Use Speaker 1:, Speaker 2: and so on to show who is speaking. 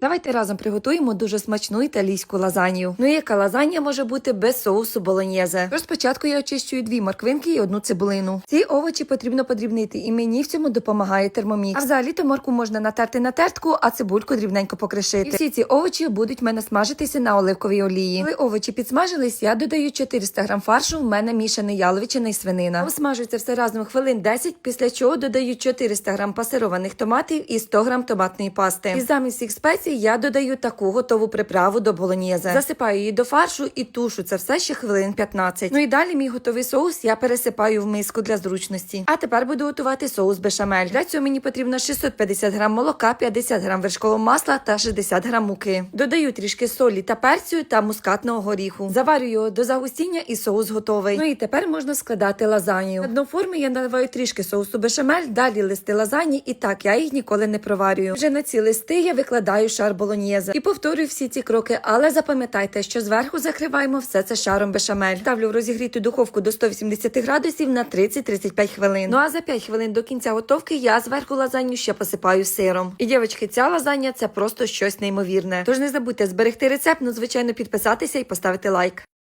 Speaker 1: Давайте разом приготуємо дуже смачну італійську лазанью. Ну і яка лазанья може бути без соусу болоньєзе? Тож спочатку я очищую дві морквинки і одну цибулину. Ці овочі потрібно подрібнити, і мені в цьому допомагає термомікс. А взагалі то морку можна натерти на тертку, а цибульку дрібненько покришити. І всі ці овочі будуть в мене смажитися на оливковій олії. Коли овочі підсмажились, я додаю 400 грам фаршу. У мене мішаний яловичина і свинина. Обсмажується все разом хвилин 10, після чого додаю 400 грам пасированих томатів і 100 грам томатної пасти. І замість всіх спецій я додаю таку готову приправу до болоньєзе. Засипаю її до фаршу і тушу це все ще хвилин 15. Ну і далі мій готовий соус я пересипаю в миску для зручності. А тепер буду готувати соус бешамель. Для цього мені потрібно 650 грам молока, 50 грам вершкового масла та 60 грам муки. Додаю трішки солі та перцю та мускатного горіху. Заварю його до загустіння і соус готовий. Ну і тепер можна складати лазанью. На дно форми я наливаю трішки соусу бешамель, далі листи лазані, і так я їх ніколи не проварюю. Вже на ці листи я викладаю шар болоньєза і повторюю всі ці кроки, але запам'ятайте, що зверху закриваємо все це шаром бешамель. Ставлю в розігріту духовку до 180 градусів на 30-35 хвилин. Ну а за 5 хвилин до кінця готовки я зверху лазанью ще посипаю сиром. І дівчатки, ця лазання це просто щось неймовірне. Тож не забудьте зберегти рецепт, ну звичайно підписатися і поставити лайк.